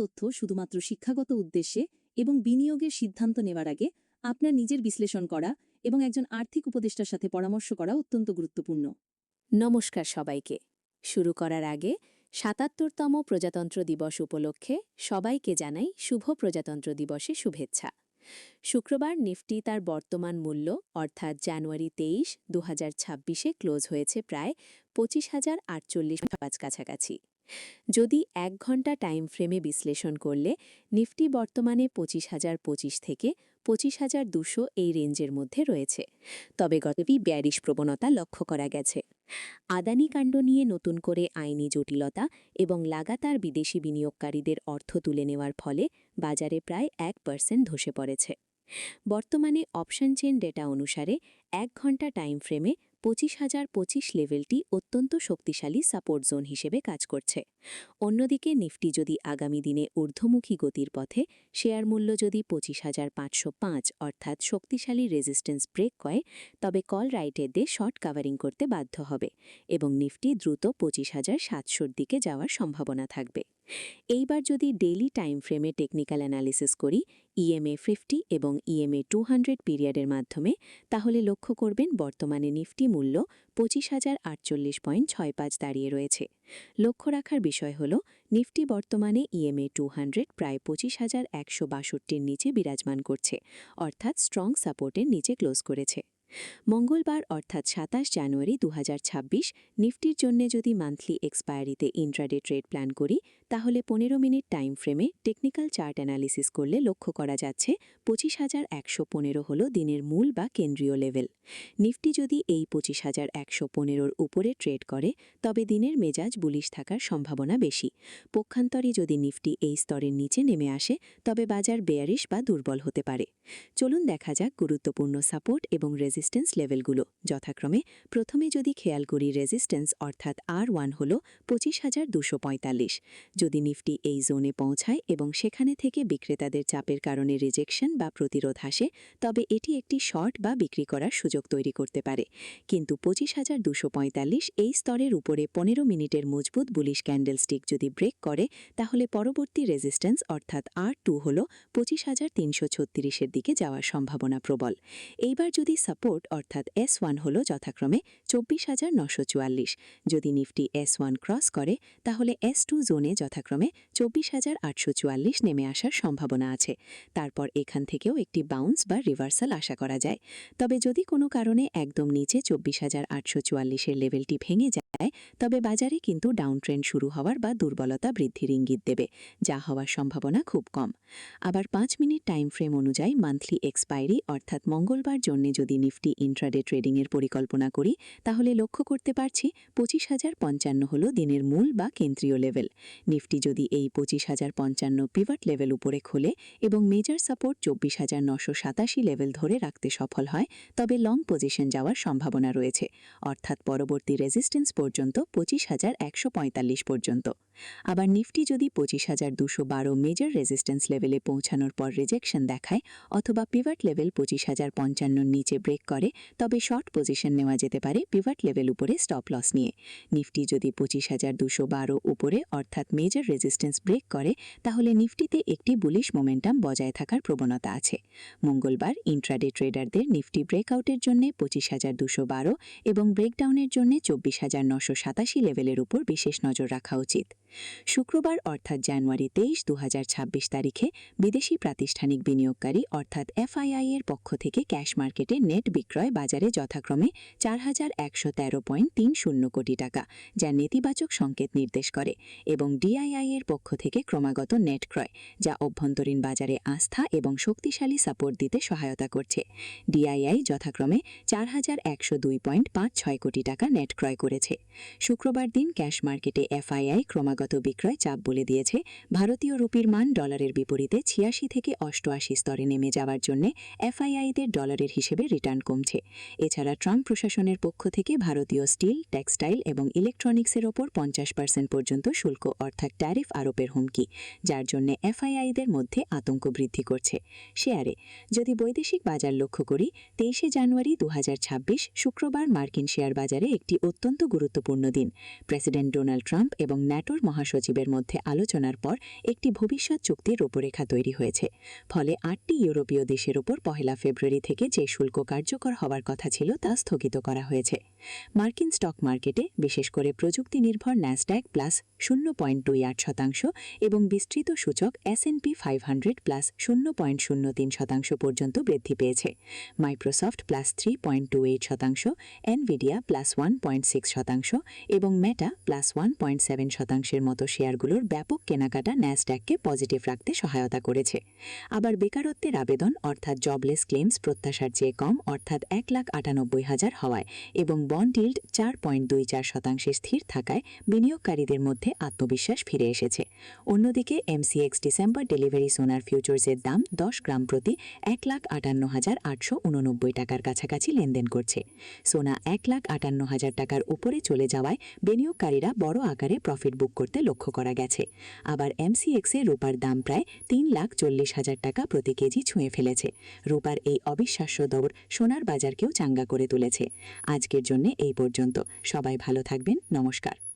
তথ্য শুধুমাত্র শিক্ষাগত উদ্দেশ্যে এবং বিনিয়োগের সিদ্ধান্ত নেওয়ার আগে আপনার নিজের বিশ্লেষণ করা এবং একজন আর্থিক উপদেষ্টার সাথে পরামর্শ করা অত্যন্ত গুরুত্বপূর্ণ। নমস্কার সবাইকে। শুরু করার আগে সাতাত্তরতম প্রজাতন্ত্র দিবস উপলক্ষে সবাইকে জানাই শুভ প্রজাতন্ত্র দিবসে শুভেচ্ছা। শুক্রবার নিফটি তার বর্তমান মূল্য, অর্থাৎ জানুয়ারি তেইশ দু হাজার ক্লোজ হয়েছে প্রায় পঁচিশ হাজার আটচল্লিশ কাছাকাছি। যদি এক ঘণ্টা টাইম ফ্রেমে বিশ্লেষণ করলে, নিফটি বর্তমানে পঁচিশ হাজার পঁচিশ থেকে পঁচিশ হাজার দুশো এই রেঞ্জের মধ্যে রয়েছে। তবে গতটি ব্যারিশ প্রবণতা লক্ষ্য করা গেছে। আদানি কাণ্ড নিয়ে নতুন করে আইনি জটিলতা এবং লাগাতার বিদেশি বিনিয়োগকারীদের অর্থ তুলে নেওয়ার ফলে বাজারে প্রায় এক পার্সেন্ট ধসে পড়েছে। বর্তমানে অপশন চেন ডেটা অনুসারে এক ঘণ্টা টাইম ফ্রেমে পঁচিশ হাজার পঁচিশ লেভেলটি অত্যন্ত শক্তিশালী সাপোর্ট জোন হিসেবে কাজ করছে। অন্যদিকে নিফটি যদি আগামী দিনে ঊর্ধ্বমুখী গতির পথে, শেয়ার মূল্য যদি পঁচিশ হাজার পাঁচশো পাঁচ অর্থাৎ শক্তিশালী রেজিস্ট্যান্স ব্রেক করে, তবে কল রাইটের দিয়ে শর্ট কাভারিং করতে বাধ্য হবে এবং নিফটি দ্রুত পঁচিশ হাজার সাতশোর দিকে যাওয়ার সম্ভাবনা থাকবে। এইবার যদি ডেইলি টাইম ফ্রেমে টেকনিক্যাল অ্যানালিসিস করি ইএমএ ফিফটি এবং ইএমএ টু হান্ড্রেড পিরিয়ডের মাধ্যমে, তাহলে লক্ষ্য করবেন বর্তমানে নিফটি মূল্য পঁচিশ হাজার আটচল্লিশ পয়েন্ট ছয় পাঁচ দাঁড়িয়ে রয়েছে। লক্ষ্য রাখার বিষয় হল, নিফটি বর্তমানে ইএমএ টু হান্ড্রেড প্রায় পঁচিশ হাজার একশো বাষট্টির নিচে বিরাজমান করছে, অর্থাৎ স্ট্রং সাপোর্টের নিচে ক্লোজ করেছে। মঙ্গলবার অর্থাৎ সাতাশ জানুয়ারি দু হাজার ছাব্বিশ, নিফটির জন্য যদি মান্থলি এক্সপায়ারিতে ইন্ট্রাডে ট্রেড প্ল্যান করি তাহলে পনেরো মিনিট টাইম ফ্রেমে টেকনিক্যাল চার্ট অ্যানালিসিস করলে লক্ষ্য করা যাচ্ছে পঁচিশ হাজার একশো পনেরো হল দিনের মূল বা কেন্দ্রীয় লেভেল নিফটি যদি এই পঁচিশ হাজার একশো পনেরোর উপরে ট্রেড করে, তবে দিনের মেজাজ বুলিশ থাকার সম্ভাবনা বেশি। পক্ষান্তরে যদি নিফটি এই স্তরের নিচে নেমে আসে, তবে বাজার বেয়ারিশ বা দুর্বল হতে পারে। চলুন দেখা যাক গুরুত্বপূর্ণ সাপোর্ট এবং রেজিস্ট্যান্স লেভেলগুলো যথাক্রমে প্রথমে যদি খেয়াল করি রেজিস্ট্যান্স অর্থাৎ আর ওয়ান হল পঁচিশ হাজার দুশো পঁয়তাল্লিশ। যদি নিফটি এই জোনে পৌঁছায় এবং সেখানে থেকে বিক্রেতাদের চাপের কারণে রিজেকশন বা প্রতিরোধ আসে, তবে এটি একটি শর্ট বা বিক্রি করার সুযোগ তৈরি করতে পারে। কিন্তু পঁচিশ হাজার দুশো পঁয়তাল্লিশ এই স্তরের উপরে পনেরো মিনিটের মজবুত বুলিশ ক্যান্ডেলস্টিক যদি ব্রেক করে, তাহলে পরবর্তী রেজিস্ট্যান্স অর্থাৎ আর টু হল পঁচিশ হাজার তিনশো ছত্রিশের দিকে যাওয়ার সম্ভাবনা প্রবল। এইবার যদি সাপোর্ট অর্থাৎ এস ওয়ান হল যথাক্রমে চব্বিশ হাজার নশো চুয়াল্লিশ। যদি নিফটি এস ওয়ান ক্রস করে, তাহলে এস টু জোনে যথাক্রমে চব্বিশ হাজার আটশো নেমে আসার সম্ভাবনা আছে। তারপর এখান থেকেও একটি বাউন্স বা রিভার্সাল আশা করা যায়। তবে যদি কোনো কারণে একদম নিচে চব্বিশ হাজার আটশো লেভেলটি ভেঙে যায়, তবে বাজারে কিন্তু ডাউন ট্রেন্ড শুরু হওয়ার বা দুর্বলতা বৃদ্ধির ইঙ্গিত দেবে, যা হওয়ার সম্ভাবনা খুব কম। আবার পাঁচ মিনিট টাইম ফ্রেম অনুযায়ী মান্থলি এক্সপায়ারি অর্থাৎ মঙ্গলবার জন্য যদি নিফটি ইন্ট্রাডে ট্রেডিংয়ের পরিকল্পনা করি, তাহলে লক্ষ্য করতে পারছি পঁচিশ হাজার পঞ্চান্ন হল দিনের মূল বা কেন্দ্রীয় লেভেল নিফটি যদি এই পঁচিশ হাজার পঞ্চান্ন পিভাট লেভেল উপরে খোলে এবং মেজর সাপোর্ট চব্বিশ হাজার নশো সাতাশি লেভেল ধরে রাখতে সফল হয়, তবে লং পজিশন যাওয়ার সম্ভাবনা রয়েছে, অর্থাৎ পরবর্তী রেজিস্ট্যান্স পর্যন্ত পঁচিশ হাজার একশো পঁয়তাল্লিশ পর্যন্ত। আবার নিফটি যদি পঁচিশ হাজার দুশো বারো মেজর রেজিস্ট্যান্স লেভেলে পৌঁছানোর পর রিজেকশন দেখায় অথবা পিভাট লেভেল পঁচিশ হাজার পঞ্চান্নর নিচে ব্রেক করে, তবে শর্ট পজিশন নেওয়া যেতে পারে পিভাট লেভেল উপরে স্টপ লস নিয়ে। নিফটি যদি পঁচিশ হাজার দুশো বারো উপরে, অর্থাৎ মেজর রেজিস্ট্যান্স ব্রেক করে, তাহলে নিফটিতে একটি বুলিশ মোমেন্টাম বজায় থাকার প্রবণতা আছে। মঙ্গলবার ইন্ট্রাডে ট্রেডারদের নিফটি ব্রেকআউটের জন্য পঁচিশ হাজার দুশো বারো এবং ব্রেকডাউনের জন্য চব্বিশ হাজার নশো সাতাশি লেভেলের উপর বিশেষ নজর রাখা উচিত। শুক্রবার অর্থাৎ জানুয়ারি তেইশ দু তারিখে বিদেশি প্রাতিষ্ঠানিক বিনিয়োগকারী অর্থাৎ এফআইআই এর পক্ষ থেকে ক্যাশ মার্কেটে নেট বিক্রয় বাজারে যথাক্রমে চার হাজার একশো তেরো পয়েন্ট তিন শূন্য কোটি টাকা, যা নেতিবাচক সংকেত নির্দেশ করে এবং ডিআইআই এর পক্ষ থেকে ক্রমাগত নেট ক্রয়, যা অভ্যন্তরীণ বাজারে আস্থা এবং শক্তিশালী সাপোর্ট দিতে সহায়তা করছে। ডিআইআই যথাক্রমে চার হাজার একশো দুই পয়েন্ট পাঁচ ছয় কোটি টাকা নেট ক্রয় করেছে। শুক্রবার দিন ক্যাশ মার্কেটে এফআইআই ক্রমাগত বিক্রয় চাপ বলে দিয়েছে। ভারতীয় রুপির মান ডলারের বিপরীতে ছিয়াশি থেকে অষ্টআশি স্তরে নেমে যাওয়ার জন্য এফআইআইদের ডলারের হিসেবে রিটার্ন কমছে। এছাড়া ট্রাম্প প্রশাসনের পক্ষ থেকে ভারতীয় স্টিল, টেক্সটাইল এবং ইলেকট্রনিক্সের ওপর পঞ্চাশ পার্সেন্ট পর্যন্ত শুল্ক অর্থাৎ ট্যারিফ আরোপের হুমকি, যার জন্য এফআইআইদের মধ্যে আতঙ্ক বৃদ্ধি করছে। শেয়ারে, যদি বৈদেশিক বাজার লক্ষ্য করি, তেইশে জানুয়ারি দুই হাজার ছাব্বিশ, শুক্রবার মার্কিন শেয়ার বাজারে একটি অত্যন্ত গুরুত্বপূর্ণ দিন। প্রেসিডেন্ট ডোনাল্ড ট্রাম্প এবং ন্যাটোর মহাসচিবের মধ্যে আলোচনার পর একটি ভবিষ্যৎ চুক্তির রূপরেখা তৈরি হয়েছে। ফলে আটটি ইউরোপীয় দেশের ওপর পহেলা ফেব্রুয়ারি থেকে যে শুল্ক কার্যকর হওয়ার কথা ছিল তা স্থগিত করা হয়েছে। মার্কিন স্টক মার্কেটে, বিশেষ করে প্রযুক্তি নির্ভর ন্যাসড্যাক প্লাস শূন্য পয়েন্ট দুই আট শতাংশ এবং বিস্তৃত সূচক S and P five hundred plus শূন্য পয়েন্ট শূন্য তিন শতাংশ পর্যন্ত বৃদ্ধি পেয়েছে। Microsoft plus three point two eight শতাংশ Nvidia plus one point six শতাংশ এবং Meta plus one point seven শতাংশের মতো শেয়ারগুলোর ব্যাপক কেনাকাটা ন্যাসড্যাককে পজিটিভ রাখতে সহায়তা করেছে। আবার বেকারত্বের আবেদন অর্থাৎ জবলেস ক্লেমস প্রত্যাশার চেয়ে কম অর্থাৎ এক লাখ আটানব্বই হাজার হওয়ায় এবং বন্ড ইল্ড চার পয়েন্ট দুই চার শতাংশে স্থির থাকায় বিনিয়োগকারীদের মধ্যে আত্মবিশ্বাস ফিরে এসেছে। অন্যদিকে এমসিএক্স ডিসেম্বর ডেলিভারি সোনার ফিউচার্সের দাম দশ গ্রাম প্রতি এক লাখ আটান্ন হাজার আটশো উননব্বই টাকার কাছাকাছি লেনদেন করছে। সোনা এক লাখ আটান্ন হাজার টাকার উপরে চলে যাওয়ায় বিনিয়োগকারীরা বড় আকারে প্রফিট বুক করতে লক্ষ্য করা গেছে। আবার এমসিএক্সে রূপার দাম প্রায় তিন লাখ চল্লিশ হাজার টাকা প্রতি কেজি ছুঁয়ে ফেলেছে। রূপার এই অবিশ্বাস্য দৌড় সোনার বাজারকেও চাঙ্গা করে তুলেছে। আজকের জন্য এই পর্যন্ত। সবাই ভালো থাকবেন। নমস্কার।